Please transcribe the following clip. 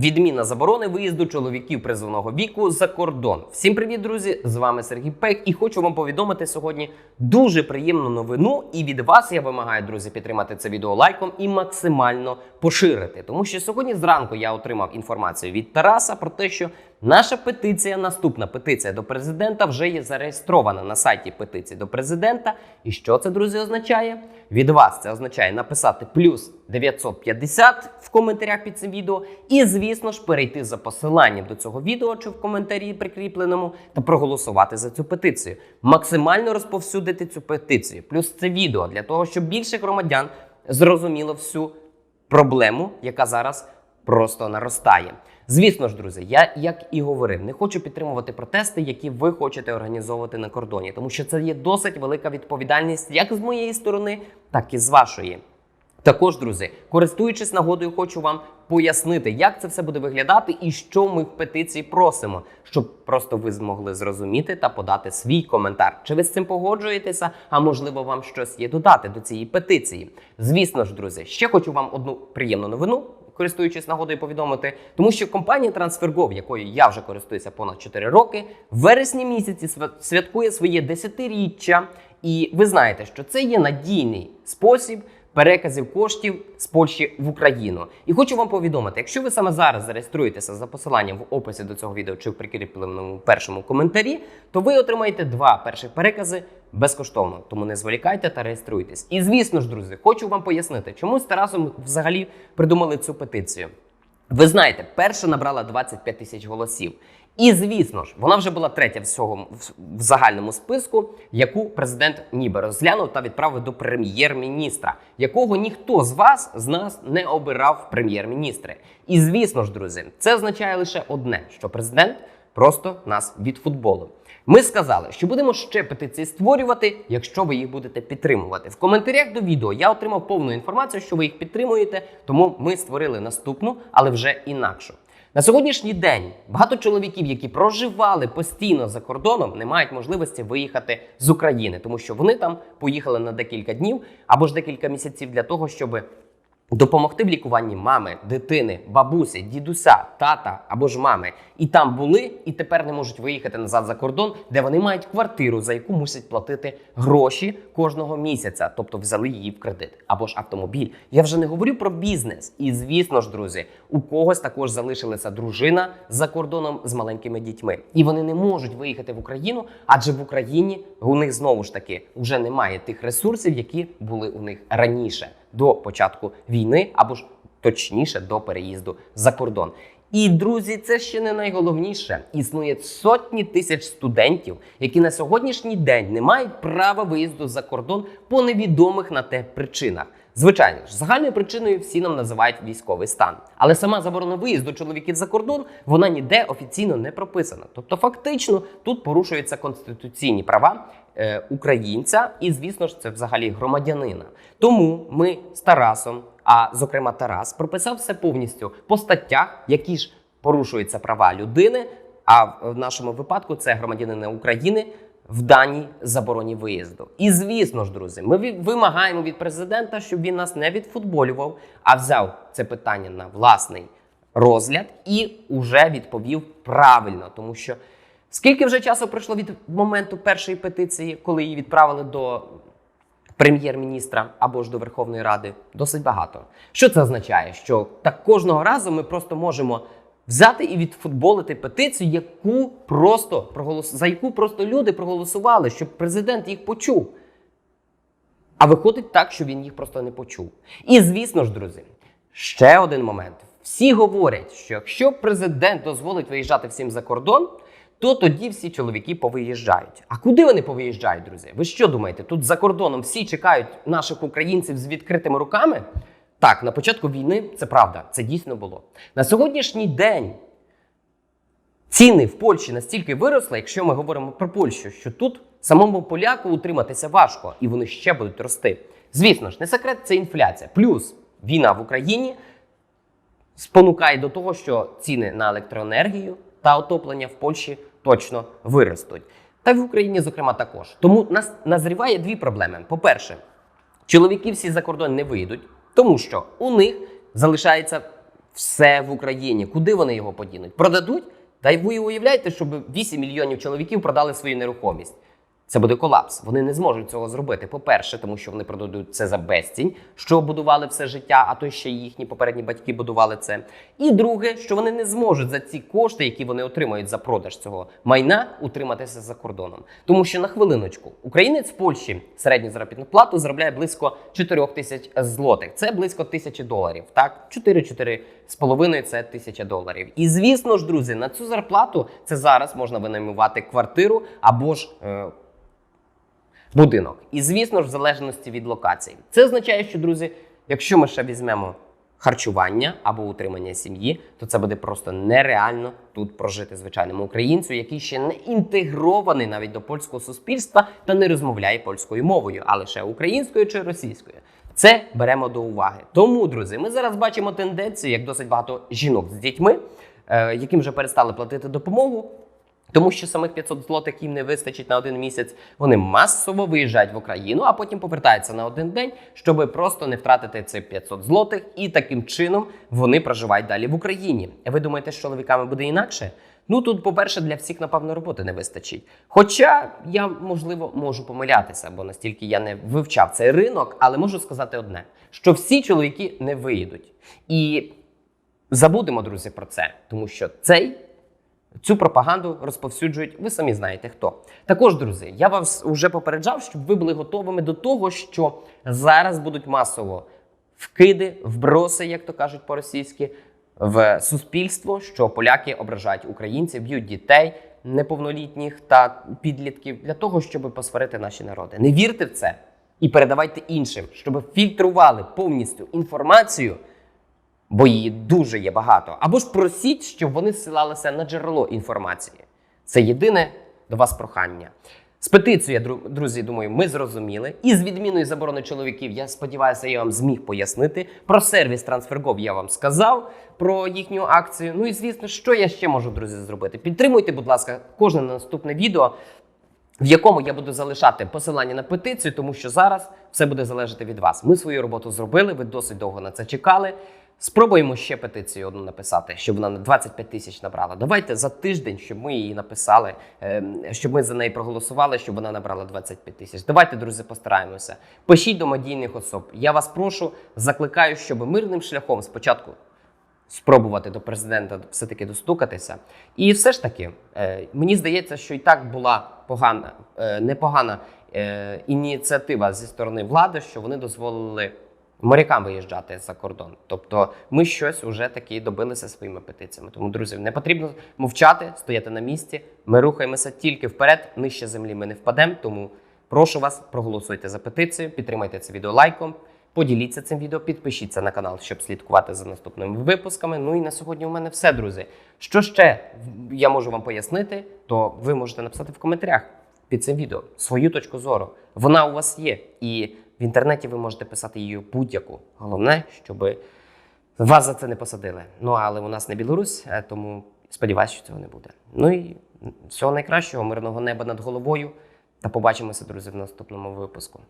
Відміна заборони виїзду чоловіків призовного віку за кордон. Всім привіт, друзі! З вами Сергій Пек, і хочу вам повідомити сьогодні дуже приємну новину. І від вас я вимагаю, друзі, підтримати це відео лайком і максимально поширити. Тому що сьогодні зранку я отримав інформацію від Тараса про те, що наша петиція, наступна петиція до президента, вже є зареєстрована на сайті петиції до президента. І що це, друзі, означає? Від вас це означає написати плюс 950 в коментарях під цим відео. І, звісно ж, перейти за посиланням до цього відео чи в коментарі прикріпленому та проголосувати за цю петицію. Максимально розповсюдити цю петицію. Плюс це відео для того, щоб більше громадян зрозуміло всю проблему, яка зараз просто наростає. Звісно ж, друзі, я як і говорив, не хочу підтримувати протести, які ви хочете організовувати на кордоні, тому що це є досить велика відповідальність як з моєї сторони, так і з вашої. Також, друзі, користуючись нагодою, хочу вам пояснити, як це все буде виглядати і що ми в петиції просимо, щоб просто ви змогли зрозуміти та подати свій коментар. Чи ви з цим погоджуєтеся? А можливо, вам щось є додати до цієї петиції? Звісно ж, друзі, ще хочу вам одну приємну новину. Користуючись нагодою повідомити, тому що компанія TransferGo, якою я вже користуюся понад 4 роки, в вересні місяці святкує своє десятиріччя. І ви знаєте, що це є надійний спосіб переказів коштів з Польщі в Україну. І хочу вам повідомити, якщо ви саме зараз зареєструєтеся за посиланням в описі до цього відео чи в прикріпленому першому коментарі, то ви отримаєте два перших перекази безкоштовно. Тому не зволікайте та реєструйтесь. І звісно ж, друзі, хочу вам пояснити, чому з Тарасом взагалі придумали цю петицію. Ви знаєте, перша набрала 25 тисяч голосів. І звісно ж, вона вже була третя всього в- загальному списку, яку президент ніби розглянув та відправив до прем'єр-міністра, якого ніхто з вас з нас не обирав прем'єр-міністри. І звісно ж, друзі, це означає лише одне: що президент просто нас відфутболив. Ми сказали, що будемо ще петиції створювати, якщо ви їх будете підтримувати. В коментарях до відео я отримав повну інформацію, що ви їх підтримуєте, тому ми створили наступну, але вже інакшу. На сьогоднішній день багато чоловіків, які проживали постійно за кордоном, не мають можливості виїхати з України, тому що вони там поїхали на декілька днів або ж декілька місяців для того, щоб допомогти в лікуванні мами, дитини, бабусі, дідуся, тата або ж мами. І там були, і тепер не можуть виїхати назад за кордон, де вони мають квартиру, за яку мусять платити гроші кожного місяця, тобто взяли її в кредит або ж автомобіль. Я вже не говорю про бізнес. І звісно ж, друзі, у когось також залишилася дружина за кордоном з маленькими дітьми, і вони не можуть виїхати в Україну, адже в Україні у них знову ж таки вже немає тих ресурсів, які були у них раніше до початку війни, або ж точніше до переїзду за кордон. І друзі, це ще не найголовніше. Існує сотні тисяч студентів, які на сьогоднішній день не мають права виїзду за кордон по невідомих на те причинах. Звичайно ж, загальною причиною всі нам називають військовий стан. Але сама заборона виїзду чоловіків за кордон вона ніде офіційно не прописана. Тобто, фактично, тут порушуються конституційні права е, українця, і звісно ж, це взагалі громадянина. Тому ми з Тарасом, а зокрема Тарас, прописав все повністю по статтях, які ж порушуються права людини. А в нашому випадку це громадянина України в даній забороні виїзду. І звісно ж, друзі, ми вимагаємо від президента, щоб він нас не відфутболював, а взяв це питання на власний розгляд і уже відповів правильно, тому що скільки вже часу пройшло від моменту першої петиції, коли її відправили до прем'єр-міністра або ж до Верховної Ради, досить багато. Що це означає? Що так кожного разу ми просто можемо взяти і відфутболити петицію, яку просто проголос... за яку просто люди проголосували, щоб президент їх почув. А виходить так, що він їх просто не почув. І звісно ж, друзі, ще один момент. Всі говорять, що якщо президент дозволить виїжджати всім за кордон, то тоді всі чоловіки повиїжджають. А куди вони повиїжджають, друзі? Ви що думаєте? Тут за кордоном всі чекають наших українців з відкритими руками? Так, на початку війни це правда, це дійсно було. На сьогоднішній день ціни в Польщі настільки виросли, якщо ми говоримо про Польщу, що тут самому поляку утриматися важко, і вони ще будуть рости. Звісно ж, не секрет, це інфляція. Плюс війна в Україні спонукає до того, що ціни на електроенергію та отоплення в Польщі точно виростуть. Та й в Україні, зокрема, також. Тому нас назріває дві проблеми. По-перше, чоловіки всі за кордон не вийдуть, тому що у них залишається Все в Україні. Куди вони його подінуть? Продадуть? Та й ви уявляєте, щоб 8 мільйонів чоловіків продали свою нерухомість. Це буде колапс. Вони не зможуть цього зробити. По-перше, тому що вони продадуть це за безцінь, що будували все життя, а то ще їхні попередні батьки будували це. І друге, що вони не зможуть за ці кошти, які вони отримають за продаж цього майна, утриматися за кордоном. Тому що на хвилиночку українець в Польщі середню заробітну плату заробляє близько 4 тисяч злотих. Це близько тисячі доларів. Так, 4-4 з половиною це тисяча доларів. І звісно ж, друзі, на цю зарплату це зараз можна винаймувати квартиру або ж. Будинок. І звісно ж, в залежності від локації. Це означає, що, друзі, якщо ми ще візьмемо харчування або утримання сім'ї, то це буде просто нереально тут прожити звичайному українцю, який ще не інтегрований навіть до польського суспільства та не розмовляє польською мовою, а лише українською чи російською. Це беремо до уваги. Тому, друзі, ми зараз бачимо тенденцію, як досить багато жінок з дітьми, е, яким вже перестали платити допомогу, тому що самих 500 злотих їм не вистачить на один місяць. Вони масово виїжджають в Україну, а потім повертаються на один день, щоб просто не втратити ці 500 злотих. І таким чином вони проживають далі в Україні. Ви думаєте, з чоловіками буде інакше? Ну тут, по-перше, для всіх, напевно, роботи не вистачить. Хоча я, можливо, можу помилятися, бо настільки я не вивчав цей ринок, але можу сказати одне: що всі чоловіки не виїдуть. І забудемо, друзі, про це, тому що цей Цю пропаганду розповсюджують, ви самі знаєте хто. Також, друзі, я вас вже попереджав, щоб ви були готовими до того, що зараз будуть масово вкиди, вброси, як то кажуть по-російськи, в суспільство, що поляки ображають українців, б'ють дітей неповнолітніх та підлітків для того, щоб посварити наші народи. Не вірте в це і передавайте іншим, щоб фільтрували повністю інформацію бо її дуже є багато. Або ж просіть, щоб вони зсилалися на джерело інформації. Це єдине до вас прохання. З петицією, друзі, думаю, ми зрозуміли. І з відміною заборони чоловіків, я сподіваюся, я вам зміг пояснити. Про сервіс TransferGo я вам сказав про їхню акцію. Ну і звісно, що я ще можу, друзі, зробити. Підтримуйте, будь ласка, кожне наступне відео в якому я буду залишати посилання на петицію, тому що зараз все буде залежати від вас. Ми свою роботу зробили, ви досить довго на це чекали. Спробуємо ще петицію одну написати, щоб вона на 25 тисяч набрала. Давайте за тиждень, щоб ми її написали, ем, щоб ми за неї проголосували, щоб вона набрала 25 тисяч. Давайте, друзі, постараємося. Пишіть до медійних особ. Я вас прошу, закликаю, щоб мирним шляхом спочатку спробувати до президента все-таки достукатися. І все ж таки, е, мені здається, що і так була погана, е, непогана е, ініціатива зі сторони влади, що вони дозволили морякам виїжджати за кордон. Тобто ми щось уже таки добилися своїми петиціями. Тому, друзі, не потрібно мовчати, стояти на місці. Ми рухаємося тільки вперед, нижче землі ми не впадемо. Тому прошу вас, проголосуйте за петицію, підтримайте це відео лайком. Поділіться цим відео, підпишіться на канал, щоб слідкувати за наступними випусками. Ну і на сьогодні у мене все, друзі. Що ще я можу вам пояснити, то ви можете написати в коментарях під цим відео свою точку зору. Вона у вас є. І в інтернеті ви можете писати її будь-яку. Головне, щоб вас за це не посадили. Ну але у нас не Білорусь, е, тому сподіваюся, що цього не буде. Ну і всього найкращого, мирного неба над головою. Та побачимося, друзі, в наступному випуску.